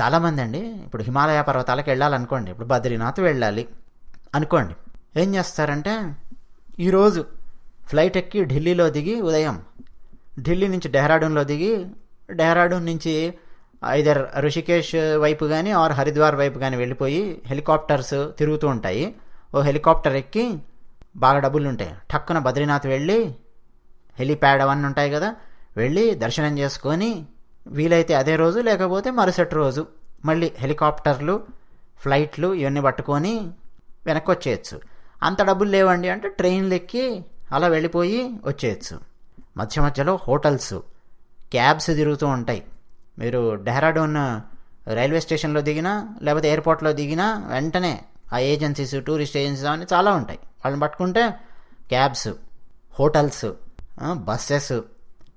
చాలామంది అండి ఇప్పుడు హిమాలయ పర్వతాలకు వెళ్ళాలనుకోండి. ఇప్పుడు బద్రీనాథ్ వెళ్ళాలి అనుకోండి. ఏం చేస్తారంటే ఈరోజు ఫ్లైట్ ఎక్కి ఢిల్లీలో దిగి ఉదయం ఢిల్లీ నుంచి డెహ్రాడూన్లో దిగి డెహ్రాడూన్ నుంచి ఐదర్ ఋషికేశ్ వైపు కానీ ఆర్ హరిద్వార్ వైపు కానీ వెళ్ళిపోయి హెలికాప్టర్స్ తిరుగుతూ ఉంటాయి. ఓ హెలికాప్టర్ ఎక్కి బాగా డబ్బులు ఉంటాయి ఠక్కున బద్రీనాథ్ వెళ్ళి హెలిప్యాడ్ అవన్నీ ఉంటాయి కదా. వెళ్ళి దర్శనం చేసుకొని వీలైతే అదే రోజు లేకపోతే మరుసటి రోజు. మళ్ళీ హెలికాప్టర్లు ఫ్లైట్లు ఇవన్నీ పట్టుకొని వెనక్కి వచ్చేయచ్చు అంత డబ్బులు లేవండి అంటే ట్రైన్లు ఎక్కి అలా వెళ్ళిపోయి వచ్చేయచ్చు. మధ్య మధ్యలో హోటల్స్ క్యాబ్స్ తిరుగుతూ ఉంటాయి. మీరు డెహ్రాడూన్ రైల్వే స్టేషన్లో దిగినా లేకపోతే ఎయిర్పోర్ట్లో దిగినా వెంటనే ఆ ఏజెన్సీస్ టూరిస్ట్ ఏజెన్సీస్ అవన్నీ చాలా ఉంటాయి. వాళ్ళని పట్టుకుంటే cabs hotels buses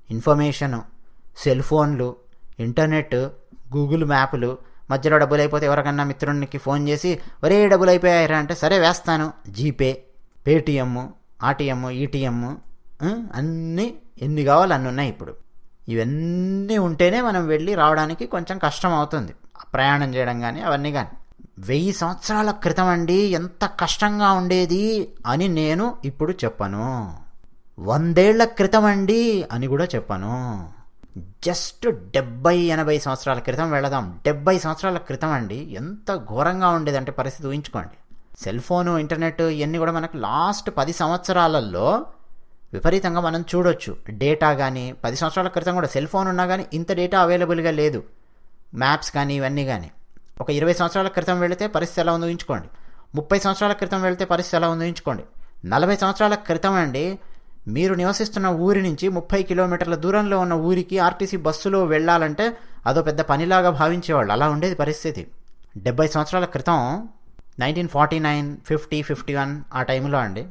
information cell ఫోన్లు ఇంటర్నెట్ గూగుల్ మ్యాప్లు మధ్యలో డబ్బులు అయిపోతే ఎవరికన్నా మిత్రునికి ఫోన్ చేసి ఒరే డబ్బులు అయిపోయాయిరా అంటే సరే వేస్తాను. జీపే పేటిఎమ్ ఆర్టీఎమ్ ఈటీఎం అన్నీ ఎన్ని కావాలి అన్ని ఉన్నాయి ఇప్పుడు. ఇవన్నీ ఉంటేనే మనం వెళ్ళి రావడానికి కొంచెం కష్టం అవుతుంది. ప్రయాణం చేయడం కానీ అవన్నీ కానీ వెయ్యి సంవత్సరాల క్రితం అండి ఎంత కష్టంగా ఉండేది అని నేను ఇప్పుడు చెప్పను. వందేళ్ళ క్రితం అండి అని కూడా చెప్పను. జస్ట్ డెబ్బై ఎనభై సంవత్సరాల క్రితం వెళదాం. డెబ్బై సంవత్సరాల క్రితం అండి ఎంత ఘోరంగా ఉండేదంటే పరిస్థితి ఊహించుకోండి. సెల్ ఫోను ఇంటర్నెట్ ఇవన్నీ కూడా మనకు లాస్ట్ పది సంవత్సరాలలో విపరీతంగా మనం చూడొచ్చు. డేటా కానీ పది సంవత్సరాల క్రితం కూడా సెల్ ఫోన్ ఉన్నా కానీ ఇంత డేటా అవైలబుల్గా లేదు. మ్యాప్స్ కానీ ఇవన్నీ కానీ ఒక ఇరవై సంవత్సరాల క్రితం వెళితే పరిస్థితి ఎలా ఉందో ఊహించుకోండి. ముప్పై సంవత్సరాల క్రితం వెళితే పరిస్థితి ఎలా ఉందో ఊహించుకోండి. నలభై సంవత్సరాల క్రితం అండి మీరు నివసిస్తున్న ఊరి నుంచి ముప్పై కిలోమీటర్ల దూరంలో ఉన్న ఊరికి ఆర్టీసీ బస్సులో వెళ్ళాలంటే అదో పెద్ద పనిలాగా భావించేవాళ్ళు. అలా ఉండేది పరిస్థితి. డెబ్బై సంవత్సరాల క్రితం nineteen forty nine fifty fifty one ఆ టైంలో అండి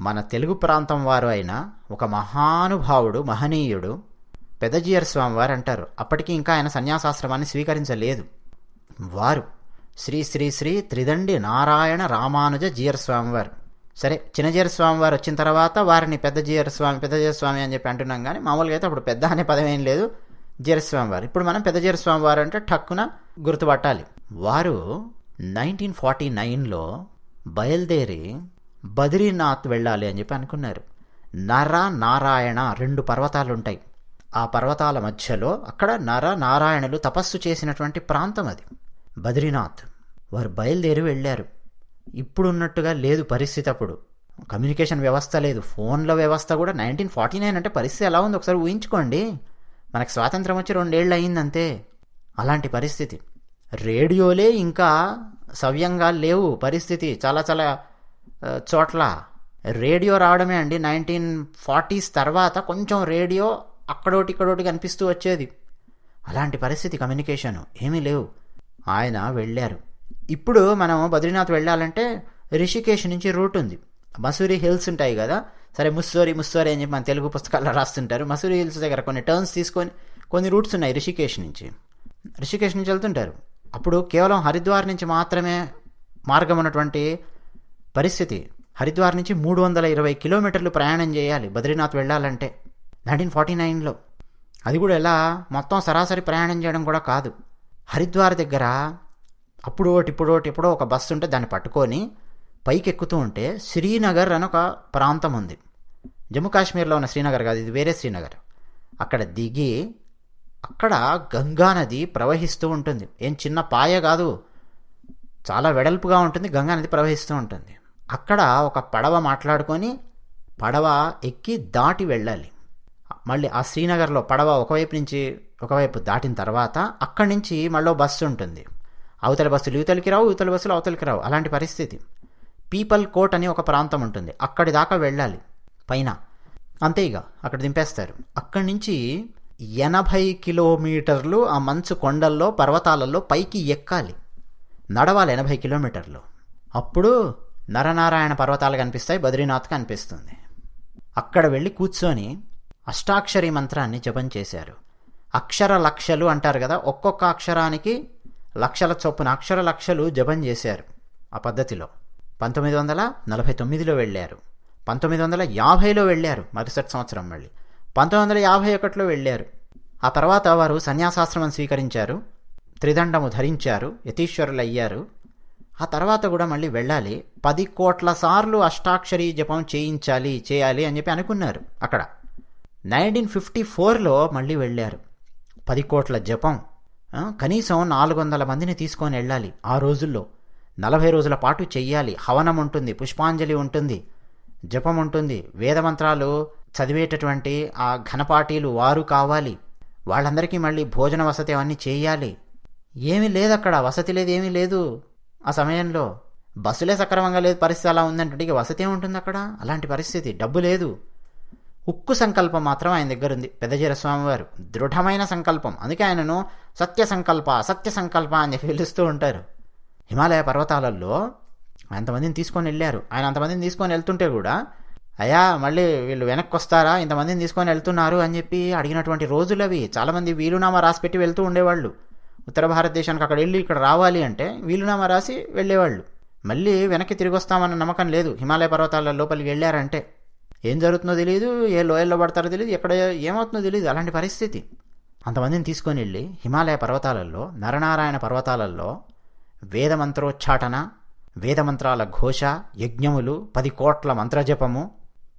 మన తెలుగు ప్రాంతం వారు అయిన ఒక మహానుభావుడు మహనీయుడు పెదజీయర్ స్వామి వారు అంటారు. అప్పటికి ఇంకా ఆయన సన్యాసాశ్రమాన్ని స్వీకరించలేదు. వారు శ్రీ శ్రీ శ్రీ త్రిదండి నారాయణ రామానుజ జీయర్ స్వామివారు. సరే చిన్నజీర స్వామి వారు వచ్చిన తర్వాత వారిని పెద్ద జీర స్వామి పెద్ద స్వామి అని చెప్పి అంటున్నాం కానీ మామూలుగా అయితే అప్పుడు పెద్ద అనే పదం ఏం లేదు. జీరస్వామి వారు ఇప్పుడు మనం పెద్ద జీరస్వామి వారు అంటే టక్కున గుర్తుపట్టాలి. వారు నైన్టీన్ ఫార్టీ నైన్లో బయలుదేరి బద్రీనాథ్ వెళ్ళాలి అని చెప్పి అనుకున్నారు. నర నారాయణ రెండు పర్వతాలు ఉంటాయి. ఆ పర్వతాల మధ్యలో అక్కడ నర నారాయణులు తపస్సు చేసినటువంటి ప్రాంతం అది. బద్రీనాథ్. వారు బయలుదేరి వెళ్ళారు. ఇప్పుడున్నట్టుగా లేదు పరిస్థితి అప్పుడు. కమ్యూనికేషన్ వ్యవస్థ లేదు. ఫోన్ల వ్యవస్థ కూడా నైన్టీన్ ఫార్టీ నైన్ అంటే పరిస్థితి ఎలా ఉంది? ఒకసారి ఊహించుకోండి. మనకు స్వాతంత్రం వచ్చి రెండేళ్ళు అయిందంతే. అలాంటి పరిస్థితి. రేడియోలే ఇంకా సవ్యంగా లేవు. పరిస్థితి చాలా చాలా చోట్ల. రేడియో రావడమే అండి. నైన్టీన్ ఫార్టీస్ తర్వాత కొంచెం రేడియో అక్కడోటి ఇక్కడోటి కనిపిస్తూ వచ్చేది. అలాంటి పరిస్థితి కమ్యూనికేషన్. ఏమీ లేవు. ఆయన వెళ్ళారు. ఇప్పుడు మనం బద్రీనాథ్ వెళ్ళాలంటే రిషికేష్ నుంచి రూట్ ఉంది. మసూరి హిల్స్ ఉంటాయి కదా. సరే ముస్సోరి ముస్సోరి అని చెప్పి మన తెలుగు పుస్తకాల్లో రాస్తుంటారు. మసూరి హిల్స్ దగ్గర కొన్ని టర్న్స్ తీసుకొని కొన్ని రూట్స్ ఉన్నాయి రిషికేష్ నుంచి. రిషికేష్ నుంచి వెళ్తుంటారు. అప్పుడు కేవలం హరిద్వార్ నుంచి మాత్రమే మార్గం ఉన్నటువంటి పరిస్థితి. హరిద్వార్ నుంచి మూడు వందల ఇరవై కిలోమీటర్లు ప్రయాణం చేయాలి బద్రీనాథ్ వెళ్ళాలంటే. నైన్టీన్ ఫార్టీ నైన్లో. అది కూడా ఎలా? మొత్తం సరాసరి ప్రయాణం చేయడం కూడా కాదు. హరిద్వార్ దగ్గర అప్పుడు ఒకటి ఇప్పుడు ఒకటి ఎప్పుడో ఒక బస్సు ఉంటే దాన్ని పట్టుకొని పైకి ఎక్కుతూ ఉంటే శ్రీనగర్ అని ఒక ప్రాంతం ఉంది. జమ్మూ కాశ్మీర్లో ఉన్న శ్రీనగర్ కాదు ఇది వేరే శ్రీనగర్. అక్కడ దిగి అక్కడ గంగా నది ప్రవహిస్తూ ఉంటుంది. ఏం చిన్న పాయ కాదు చాలా వెడల్పుగా ఉంటుంది గంగా నది ప్రవహిస్తూ ఉంటుంది. అక్కడ ఒక పడవ మాట్లాడుకొని పడవ ఎక్కి దాటి వెళ్ళాలి. మళ్ళీ ఆ శ్రీనగర్లో పడవ ఒకవైపు నుంచి ఒకవైపు దాటిన తర్వాత అక్కడి నుంచి మళ్ళీ బస్సు ఉంటుంది. అవతల బస్సులు యువతలకి రావు యువతల బస్సులు అవతలకి రావు. అలాంటి పరిస్థితి. పీపల్ కోట్ అని ఒక ప్రాంతం ఉంటుంది. అక్కడి దాకా వెళ్ళాలి. పైన. అంతే ఇక అక్కడ దింపేస్తారు. అక్కడి నుంచి ఎనభై కిలోమీటర్లు ఆ మంచు కొండల్లో పర్వతాలలో పైకి ఎక్కాలి. నడవాలి ఎనభై కిలోమీటర్లు. అప్పుడు నరనారాయణ పర్వతాలు కనిపిస్తాయి బద్రీనాథ్ కనిపిస్తుంది. అక్కడ వెళ్ళి కూర్చొని అష్టాక్షరి మంత్రాన్ని జపం చేశారు. అక్షర లక్షలు అంటారు కదా ఒక్కొక్క అక్షరానికి లక్షల చొప్పున అక్షర లక్షలు జపం చేశారు ఆ పద్ధతిలో. పంతొమ్మిది వందల నలభై తొమ్మిదిలో వెళ్ళారు. పంతొమ్మిది వందల యాభైలో వెళ్ళారు మరుసటి సంవత్సరం మళ్ళీ. పంతొమ్మిది వందల యాభై ఒకటిలో వెళ్ళారు. ఆ తర్వాత వారు సన్యాసాశ్రమం స్వీకరించారు. త్రిదండము ధరించారు. యతీశ్వరులు అయ్యారు ఆ తర్వాత కూడా మళ్ళీ వెళ్ళాలి. పది కోట్ల సార్లు అష్టాక్షరి జపం చేయించాలి చేయాలి అని చెప్పి అనుకున్నారు అక్కడ. నైన్టీన్ ఫిఫ్టీ ఫోర్లో మళ్ళీ వెళ్ళారు. పది కోట్ల జపం. కనీసం నాలుగు వందల మందిని తీసుకొని వెళ్ళాలి ఆ రోజుల్లో. నలభై రోజుల పాటు చెయ్యాలి. హవనం ఉంటుంది పుష్పాంజలి ఉంటుంది జపం ఉంటుంది. వేదమంత్రాలు చదివేటటువంటి ఆ ఘనపాటీలు వారు కావాలి. వాళ్ళందరికీ మళ్ళీ భోజన వసతి అవన్నీ చేయాలి. ఏమీ లేదు అక్కడ వసతి లేదు ఏమీ లేదు ఆ సమయంలో. బస్సులే సక్రమంగా లేదు పరిస్థితి అలా ఉందంటే వసతి ఏముంటుంది అక్కడ? అలాంటి పరిస్థితి డబ్బు లేదు. ఉక్కు సంకల్పం మాత్రం ఆయన దగ్గర ఉంది పెద్దజీర స్వామివారు దృఢమైన సంకల్పం. అందుకే ఆయనను సత్య సంకల్ప సత్య సంకల్ప అని పిలుస్తూ ఉంటారు. హిమాలయ పర్వతాలలో అంతమందిని తీసుకొని వెళ్ళారు. ఆయన అంతమందిని తీసుకొని వెళ్తుంటే కూడా అయ్యా మళ్ళీ వీళ్ళు వెనక్కి వస్తారా ఇంతమందిని తీసుకొని వెళ్తున్నారు అని చెప్పి అడిగినటువంటి రోజులు అవి. చాలామంది వీలునామా రాసి పెట్టి వెళ్తూ ఉండేవాళ్ళు. ఉత్తర భారతదేశానికి అక్కడ వెళ్ళి ఇక్కడ రావాలి అంటే వీలునామా రాసి వెళ్ళేవాళ్ళు. మళ్ళీ వెనక్కి తిరిగి వస్తామన్న నమ్మకం లేదు. హిమాలయ పర్వతాల లోపలికి వెళ్ళారంటే ఏం జరుగుతుందో తెలియదు ఏ లోయల్లో పడతారో తెలియదు ఎక్కడ ఏమవుతుందో తెలియదు అలాంటి పరిస్థితి. అంతమందిని తీసుకొని వెళ్ళి హిమాలయ పర్వతాలలో నరనారాయణ పర్వతాలలో వేదమంత్రోచ్చాటన వేదమంత్రాల ఘోష యజ్ఞములు పది కోట్ల మంత్రజపము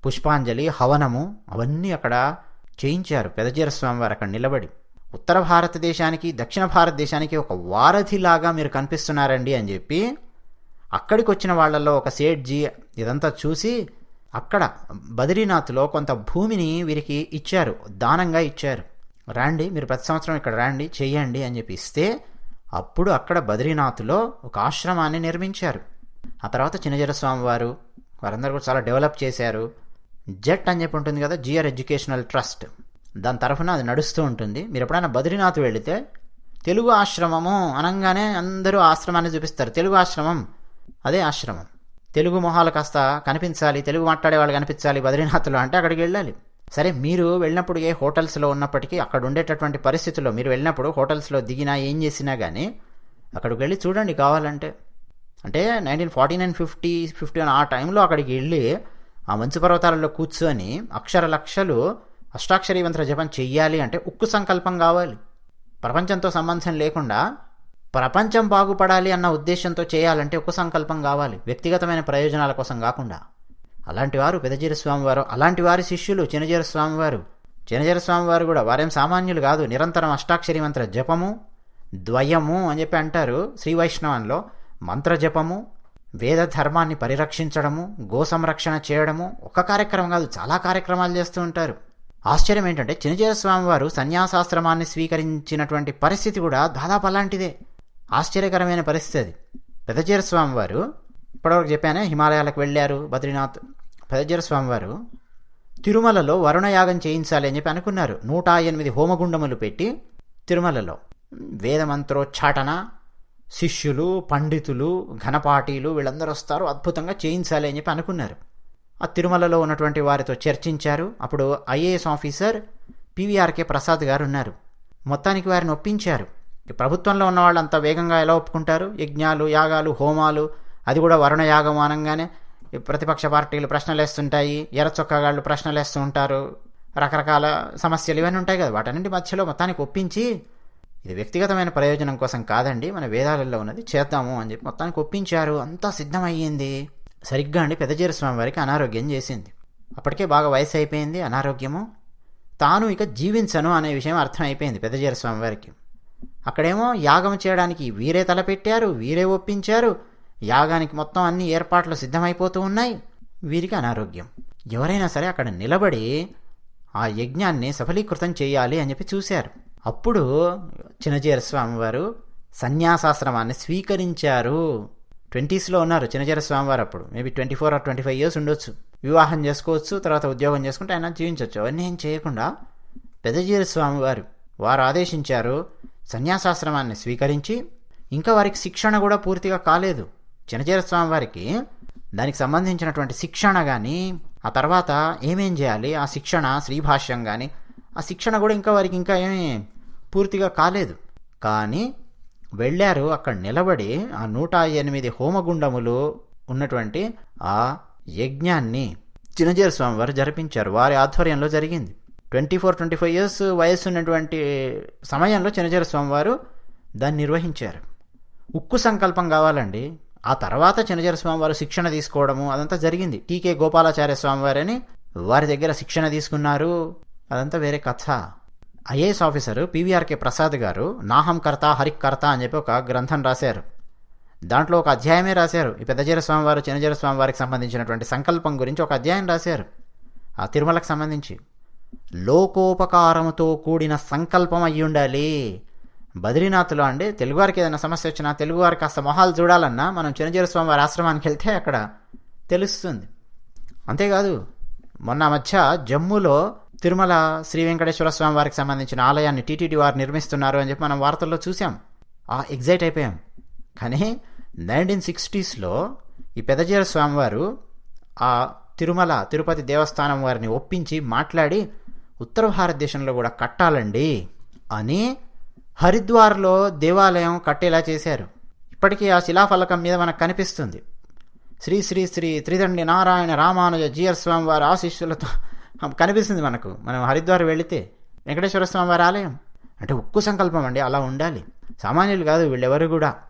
పుష్పాంజలి హవనము అవన్నీ అక్కడ చేయించారు పెదజీర స్వామివారు అక్కడ నిలబడి. ఉత్తర భారతదేశానికి దక్షిణ భారతదేశానికి ఒక వారధిలాగా మీరు కనిపిస్తున్నారండి అని చెప్పి అక్కడికి వచ్చిన వాళ్ళల్లో ఒక సేట్జీ ఇదంతా చూసి అక్కడ బద్రీనాథ్లో కొంత భూమిని వీరికి ఇచ్చారు దానంగా ఇచ్చారు. రాండి మీరు ప్రతి సంవత్సరం ఇక్కడ రాండి చేయండి అని చెప్పి ఇస్తే అప్పుడు అక్కడ బద్రీనాథ్లో ఒక ఆశ్రమాన్ని నిర్మించారు. ఆ తర్వాత చిన్నజర స్వామి వారు వారందరూ కూడా చాలా డెవలప్ చేశారు. జెట్ అని చెప్పి ఉంటుంది కదా జిఆర్ ఎడ్యుకేషనల్ ట్రస్ట్. దాని తరఫున అది నడుస్తూ ఉంటుంది. మీరు ఎప్పుడైనా బద్రీనాథ్ వెళితే తెలుగు ఆశ్రమము అనగానే అందరూ ఆశ్రమాన్ని చూపిస్తారు. తెలుగు ఆశ్రమం అదే ఆశ్రమం. తెలుగు మొహాలు కాస్త కనిపించాలి తెలుగు మాట్లాడే వాళ్ళు కనిపించాలి బద్రీనాథ్లో అంటే అక్కడికి వెళ్ళాలి. సరే మీరు వెళ్ళినప్పుడు ఏ హోటల్స్లో ఉన్నప్పటికీ అక్కడ ఉండేటటువంటి పరిస్థితుల్లో మీరు వెళ్ళినప్పుడు హోటల్స్లో దిగినా ఏం చేసినా కానీ అక్కడికి వెళ్ళి చూడండి కావాలంటే. అంటే nineteen forty nine fifty fifty ఆ టైంలో అక్కడికి వెళ్ళి ఆ మంచు పర్వతాలలో కూర్చొని అక్షర లక్షలు అష్టాక్షరీ మంత్ర జపం చెయ్యాలి అంటే ఉక్కు సంకల్పం కావాలి. ప్రపంచంతో సంబంధం లేకుండా ప్రపంచం బాగుపడాలి అన్న ఉద్దేశంతో చేయాలంటే ఉక్కు సంకల్పం కావాలి. వ్యక్తిగతమైన ప్రయోజనాల కోసం కాకుండా. అలాంటి వారు పెదజీర స్వామివారు అలాంటి వారి శిష్యులు చినజీర స్వామివారు. చినజీర స్వామివారు కూడా వారేం సామాన్యులు కాదు నిరంతరం అష్టాక్షరి మంత్ర జపము ద్వయము అని చెప్పి అంటారు శ్రీ వైష్ణవంలో మంత్ర జపము వేద ధర్మాన్ని పరిరక్షించడము గో సంరక్షణ చేయడము ఒక కార్యక్రమం కాదు చాలా కార్యక్రమాలు చేస్తూ ఉంటారు. ఆశ్చర్యం ఏంటంటే చినజీర స్వామివారు సన్యాసాశ్రమాన్ని స్వీకరించినటువంటి పరిస్థితి కూడా దాదాపు అలాంటిదే. ఆశ్చర్యకరమైన పరిస్థితి అది. పెదజీర స్వామివారు ఇప్పటివరకు చెప్పానే హిమాలయాలకు వెళ్ళారు బద్రీనాథ్ పెదజర స్వామివారు తిరుమలలో వరుణయాగం చేయించాలి అని చెప్పి అనుకున్నారు. నూట ఎనిమిది హోమగుండములు పెట్టి తిరుమలలో. వేదమంత్రోచ్చాటన శిష్యులు పండితులు ఘనపాటీలు వీళ్ళందరూ వస్తారు అద్భుతంగా చేయించాలి అని చెప్పి అనుకున్నారు. ఆ తిరుమలలో ఉన్నటువంటి వారితో చర్చించారు. అప్పుడు ఐఏఎస్ ఆఫీసర్ పివిఆర్కే ప్రసాద్ గారు ఉన్నారు. మొత్తానికి వారిని ఒప్పించారు. ప్రభుత్వంలో ఉన్న వాళ్ళు అంత వేగంగా ఎలా ఒప్పుకుంటారు? యజ్ఞాలు యాగాలు హోమాలు అది కూడా వరుణ యాగం అనగానే ప్రతిపక్ష పార్టీలు ప్రశ్నలు వేస్తుంటాయి ఎర్ర చొక్కాగాళ్ళు ప్రశ్నలు ఉంటారు. రకరకాల సమస్యలు ఇవన్నీ ఉంటాయి కదా. వాటన్నింటి మధ్యలో మొత్తానికి ఒప్పించి ఇది వ్యక్తిగతమైన ప్రయోజనం కోసం కాదండి మన వేదాలలో ఉన్నది చేద్దాము అని చెప్పి మొత్తానికి ఒప్పించారు. అంతా సిద్ధమయ్యింది. సరిగ్గా అండి పెద్దజీర స్వామి వారికి అనారోగ్యం చేసింది. అప్పటికే బాగా వయసు అయిపోయింది అనారోగ్యము. తాను ఇక జీవించను అనే విషయం అర్థమైపోయింది పెద్దజీర స్వామి వారికి. అక్కడేమో యాగం చేయడానికి వీరే తలపెట్టారు వీరే ఒప్పించారు. యాగానికి మొత్తం అన్ని ఏర్పాట్లు సిద్ధమైపోతూ ఉన్నాయి. వీరికి అనారోగ్యం. ఎవరైనా సరే అక్కడ నిలబడి ఆ యజ్ఞాన్ని సఫలీకృతం చేయాలి అని చెప్పి చూశారు. అప్పుడు చినజీర స్వామివారు సన్యాసాశ్రమాన్ని స్వీకరించారు. ట్వంటీస్లో ఉన్నారు చినజీర స్వామివారు అప్పుడు. Maybe twenty four or twenty five years ఉండొచ్చు. వివాహం చేసుకోవచ్చు తర్వాత ఉద్యోగం చేసుకుంటే ఆయన జీవించవచ్చు అవన్నీ ఏం చేయకుండా పెద్దజీర స్వామివారు వారు ఆదేశించారు సన్యాసాశ్రమాన్ని స్వీకరించి ఇంకా వారికి శిక్షణ కూడా పూర్తిగా కాలేదు. చిన్నజీర స్వామి వారికి దానికి సంబంధించినటువంటి శిక్షణ కానీ ఆ తర్వాత ఏమేం చేయాలి? ఆ శిక్షణ శ్రీభాష్యం కానీ ఆ శిక్షణ కూడా ఇంకా వారికి ఇంకా ఏమీ పూర్తిగా కాలేదు. కానీ వెళ్ళారు అక్కడ నిలబడి ఆ నూట ఎనిమిది హోమగుండములు ఉన్నటువంటి ఆ యజ్ఞాన్ని చిన్నజీర స్వామి వారు జరిపించారు. వారి ఆధ్వర్యంలో జరిగింది. Twenty four twenty five years వయస్సు ఉన్నటువంటి సమయంలో చిన్నజీర స్వామి వారు దాన్ని నిర్వహించారు. ఉక్కు సంకల్పం కావాలండి. ఆ తర్వాత చినజర స్వామివారు శిక్షణ తీసుకోవడము అదంతా జరిగింది. టీకే గోపాలాచార్య స్వామివారని వారి దగ్గర శిక్షణ తీసుకున్నారు. అదంతా వేరే కథ. ఐఏఎస్ ఆఫీసర్ పీవీఆర్కే ప్రసాద్ గారు నాహంకర్త హరికర్త అని చెప్పి ఒక గ్రంథం రాశారు. దాంట్లో ఒక అధ్యాయమే రాశారు. ఈ పెద్దజీర స్వామివారు చిన్నజీర స్వామివారికి సంబంధించినటువంటి సంకల్పం గురించి ఒక అధ్యాయం రాశారు. ఆ తిరుమలకు సంబంధించి లోకోపకారముతో కూడిన సంకల్పం అయ్యుండాలి. ఉండాలి బద్రీనాథ్లో అండి. తెలుగువారికి ఏదైనా సమస్య వచ్చినా తెలుగువారు కాస్త మొహాలు చూడాలన్నా మనం చిన్నజీర స్వామివారి ఆశ్రమానికి వెళ్తే అక్కడ తెలుస్తుంది. అంతేకాదు మొన్న మధ్య జమ్మూలో తిరుమల శ్రీ వెంకటేశ్వర స్వామి వారికి సంబంధించిన ఆలయాన్ని టీటీడీ వారు నిర్మిస్తున్నారు అని చెప్పి మనం వార్తల్లో చూసాం ఆ ఎగ్జైట్ అయిపోయాం. కానీ నైన్టీన్ సిక్స్టీస్లో ఈ పెదజీర స్వామివారు ఆ తిరుమల తిరుపతి దేవస్థానం వారిని ఒప్పించి మాట్లాడి ఉత్తర భారతదేశంలో కూడా కట్టాలండి అని హరిద్వార్లో దేవాలయం కట్టేలా చేశారు. ఇప్పటికీ ఆ శిలాఫలకం మీద మనకు కనిపిస్తుంది. శ్రీ శ్రీ శ్రీ త్రిదండి నారాయణ రామానుజ జీఆర్ స్వామి వారి ఆశీస్సులతో కనిపిస్తుంది మనకు. మనం హరిద్వార్ వెళితే వెంకటేశ్వర స్వామి వారి ఆలయం. అంటే ఉక్కు సంకల్పం అండి అలా ఉండాలి. సామాన్యులు కాదు వీళ్ళెవరు కూడా.